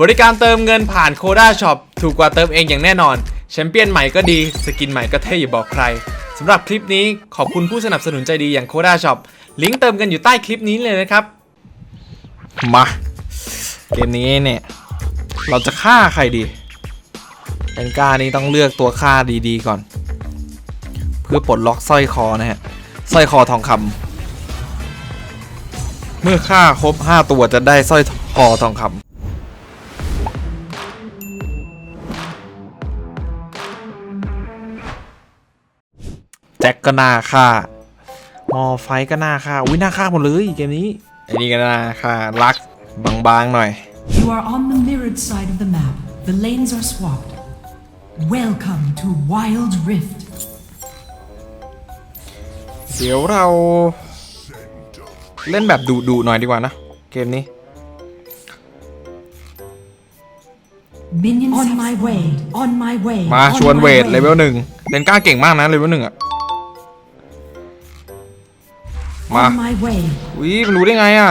บริการเติมเงินผ่านโคด้าช็อปถูกกว่าเติมเองอย่างแน่นอนแชมเปี้ยนใหม่ก็ดี สกินใหม่ก็เท่อย่าบอกใครสำหรับคลิปนี้ขอบคุณผู้สนับสนุนใจดีอย่างโคด้าช็อปลิงก์เติมกันอยู่ใต้คลิปนี้เลยนะครับ มา เกมนี้เนี่ย เราจะฆ่าใครดีแอนการนี้ต้องเลือกตัวฆ่าดีๆก่อน เพื่อปลดล็อกสร้อยคอนะฮะสร้อยคอทองคำเมื่อฆ่าครบ 5 ตัวจะได้สร้อยคอทองคำ จ็คก็น่าฆ่ามอไฟก็น่าฆ่าอุ้ยน่าฆ่าหมดเลยเกมนี้ไอ้นี่ก็น่าฆ่าลักบางๆหน่อย You are on the mirrored side of the map. The lanes are swapped. Welcome to Wild Rift. เดี๋ยวเราเล่นแบบดุดุๆหน่อยดีกว่านะ เกมนี้ Minions on my way. On my way. มา on ชวน my เวท way. เลเวลหนึ่งเลนก้าเก่งมากนะเลเวลหนึ่งอะ มา On my way. วิมันรู้ได้ไงอะ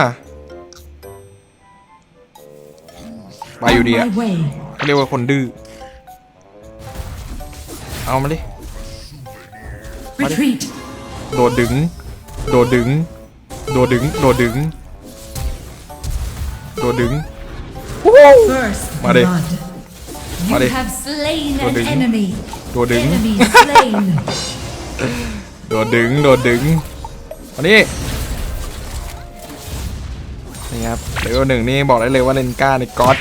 ไปอยู่ On ดีอะ my way. เขาเรียกว่าคนดื้อเอามาดิ Retreat. โดดดึง โดดดึง โดดดึง โดดดึง โดดดึง First Mari. blood. You Mari. have slain Đồ an đứng. enemy. Đồ đứng. Enemy slain. โดดดึง โดดดึง มานี่นี่ครับเลเวลหนึ่งนี่บอกได้เลยว่าเลนก้าในก๊อต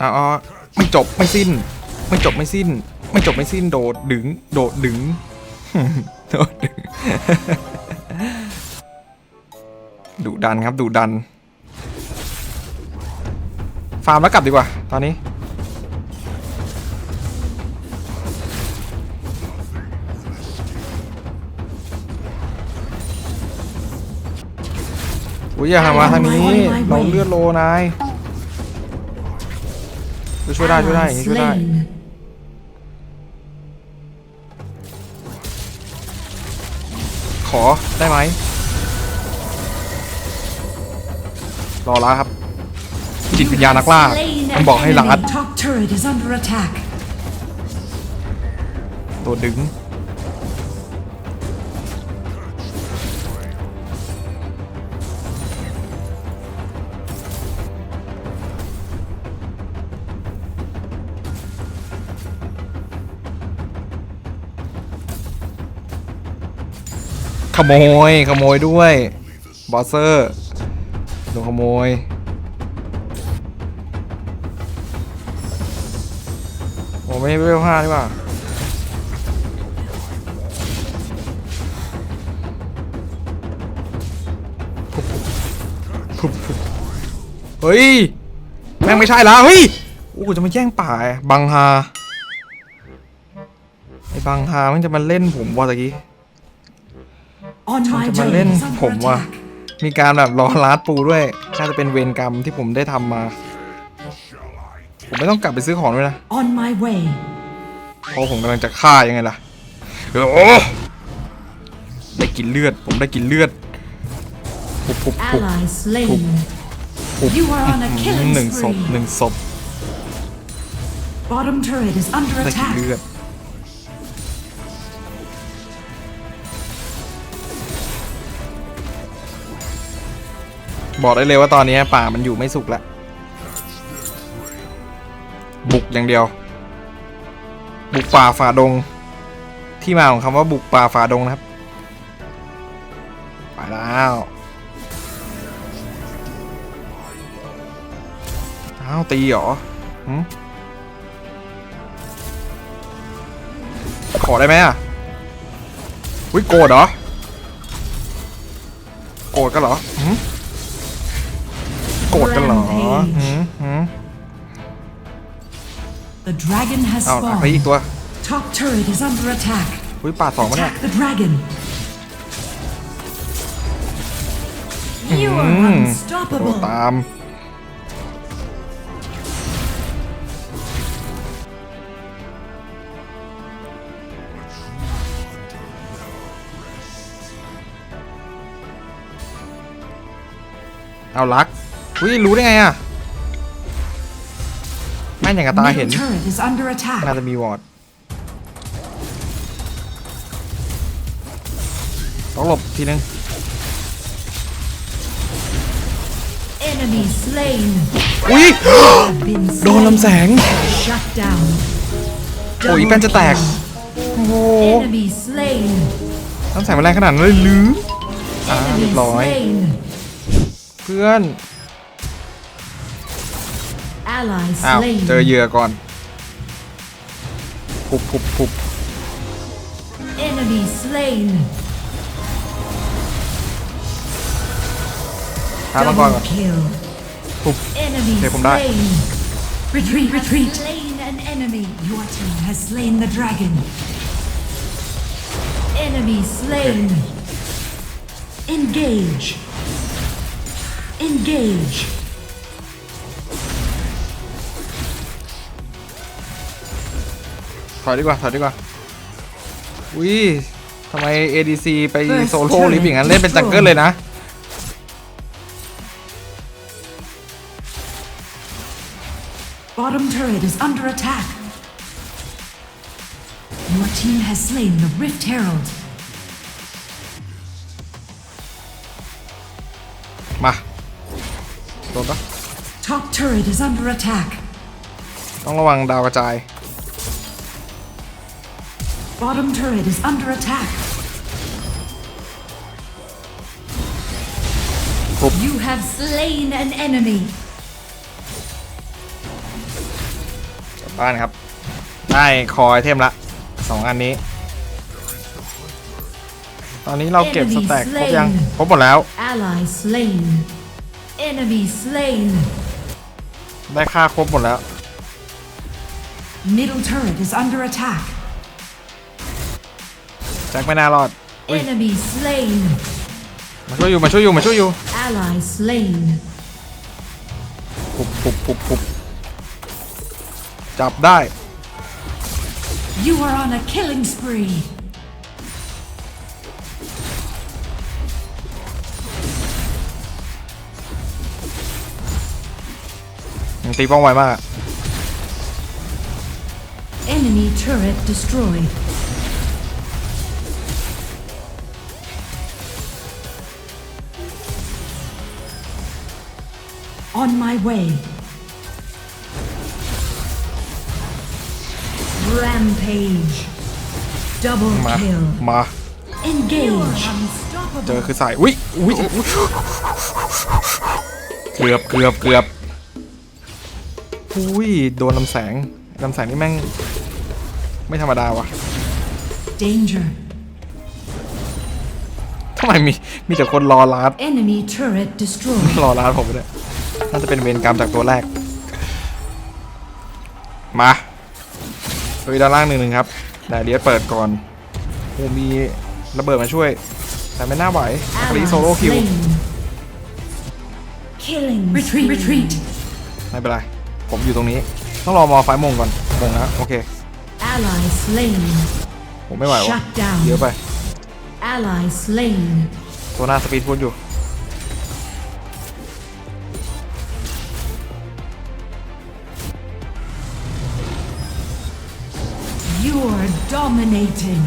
อ๋อไม่จบไม่สิ้น ไม่จบไม่สิ้น ไม่จบไม่สิ้นโดดดึง โดดดึงโดดดึงดุดันครับดุดัน ฟาร์มแล้วกลับดีกว่า ตอนนี้ อุ้ยอย่าหามาทางนี้เราเลือดโลนายช่วยได้ช่วยได้อย่าง Ally นี้ช่วยได้ slain. ขอได้ไหมรอแล้วครับ จิตวิญญาณนักล่า Slain ต้อง an บอกให้ลัด enemy. Top turret is under attack. ตัวดึง โมย ขโมยด้วย บอสเซอร์โดนขโมย โอ้ไม่เวลห้าดีกว่าเฮ้ย แม่งไม่ใช่แล้วเฮ้ยโอ้จะมาแย่งป่าบังฮา ไอ้บังฮามันจะมาเล่นผมวะตะกี้ จะมา way เล่น is ผ under มว่ะ attack. มีการแบบรอลาดปูด้วย น่าจะเป็นเวรกรรมที่ผมได้ทำมา ผมไม่ต้องกลับไปซื้อของด้วยนะ On my way. เพราะผมกำลังจะฆ่ายังไงล่ะโอ้ได้กินเลือด ผมได้กินเลือดปุบปุบปุบ Ally slain. Oop. You are on a หนึ่ง killing ศพหนึ่ spree. งศพ Bottom turret is under ได้กิน attack. เลือด บอกได้เลยว่าตอนนี้ป่ามันอยู่ไม่สุกแล้วบุกอย่างเดียว บุกป่าฝ่าดง ที่มาของคำว่าบุกป่าฝ่าดงนะครับไปแล้วอ้าวตีเหรอขอได้ไหมอะวิโกรธเหรอ โกรธกันเหรอ หรอหืมหืม The dragon has เอาไปอีก spawned. ตัว Top turret is under attack. อุ้ยป่าสองมาเนี่ย Attack the dragon. You are โอ้ unstoppable. ตาม เอาลักวิรู้ได้ไงอะ แม่นอย่างกับตาเห็น Middle turret is under น่า attack. จะมีวอร์ดต้องหลบทีนึง Enemy slain. อุ้ย Have been โดนลำแส slain. ง Shut down. โอ้ย Double แป้นจะแตก kill. โอ้โห Enemy slain. น้ำแสงมันแรงขนาดนั้นเลยหรืออ่าเรี Enemy ยบร้อย slain. เพื่อน Ally อ้าว slain. เจอเหยื่อก่อนปุบปุบปุบ Enemy slain. หามังกร Double ก่อน kill. ปุบ Enemy Okay,ผมได้ slain. Retreat, retreat. Slain an enemy. Your team has slain the dragon. Enemy slain. Engage. Engage. อยดีกว่า ถอยดีกว่า อุ้ยทำไม ADC ไป First โซโล่ลิฟต์อย่างนั้น เล่นเป็นจังเกิลเลยนะ Bottom turret is under attack. Your team has slain the Rift Herald. มาโดนปะ Top turret is under attack. ต้องระวังดาวกระจาย Bottom turret is under attack. Cool. You have slain an enemy. กลับบ้านครับ ได้คอไอเทมละสองอันนี้ ตอนนี้เราเก็บสแต็กครบยังครบหมดแล้ว Ally slain. Enemy slain. ได้ค่าครบหมดแล้ว Middle turret is under attack. แจ็คไม่น่ารอด Enemy slain. มาช่วยอยู่มาช่วยอยู่มาช่วยอยู่ Ally slain. ปุบปุบปุบปุบจับได้ You are on a killing spree. ยังตีป้องไวมากอะ Enemy turret destroyed. On my way. Rampage. Double มา kill. มา Engage. เจอคือสายอุ้ยอุ้ยอุ๊ยเกือบเกือบเกือบอุ้ยโดนลำแสงลำแสงนี่แม่ง ไม่ธรรมดาวะ Danger. ทำไมมีมีแต่คนรอลัด Enemy turret destroyed. รอลัดผมเลย น่าจะเป็นเวรกรรมจากตัวแรก มาเฮ้ยด้านล่างหนึ่งหนึ่งครับแต่เดียสเปิดก่อนโอ้มีระเบิดมาช่วย แต่ไม่น่าไหวคลี Ally โซโล่คิว slain. Killing. Retreat. Retreat. ไม่เป็นไร ผมอยู่ตรงนี้ ต้องรอมอไฟมงก่อนมงนะโอเค Ally slain. ผมไม่ไหววะ Shut down. เยอะไป Ally slain. ตัวหน้าสปีดพูดอยู่ dominating.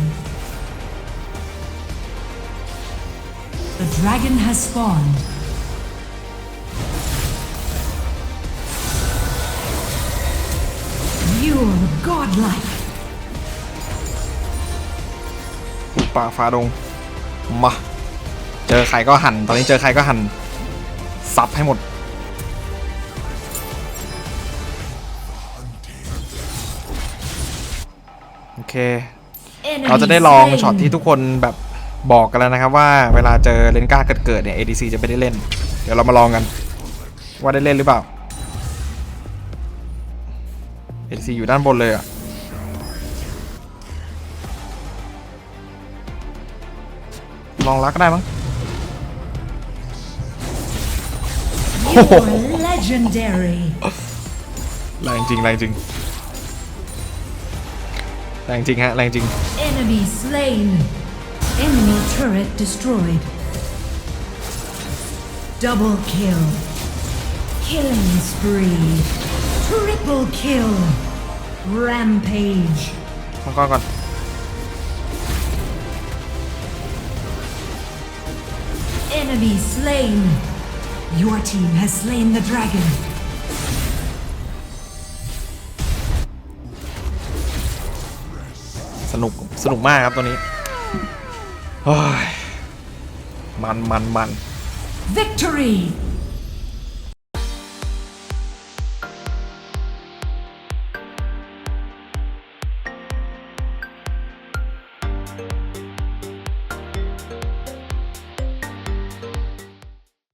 The dragon has spawned. You're godlike. ป่าฟ้าดง มา เจอใครก็หัน ตอนนี้เจอใครก็หัน ซับให้หมด เค Enemy เราจะได้ลอง slain. ช็อตที่ทุกคนแบบบอกกันแล้วนะครับว่าเวลาเจอเลนก้าเกิดเกิดๆเนี่ย ADC จะไม่ได้เล่น เดี๋ยวเรามาลองกัน ว่าได้เล่นหรือเปล่า ADC อยู่ด้านบนเลยอะลองรักก็ได้มั้ง You're legendary. แรงจริงแรงจริง แรงจริงฮะแรงจริง Enemy slain. Enemy turret destroyed. Double kill. Killing spree. Triple kill. Rampage. มังกรก่อน Enemy slain. Your team has slain the dragon. นุกสนุกมากครับตัวนี้มันมันมัน Victory!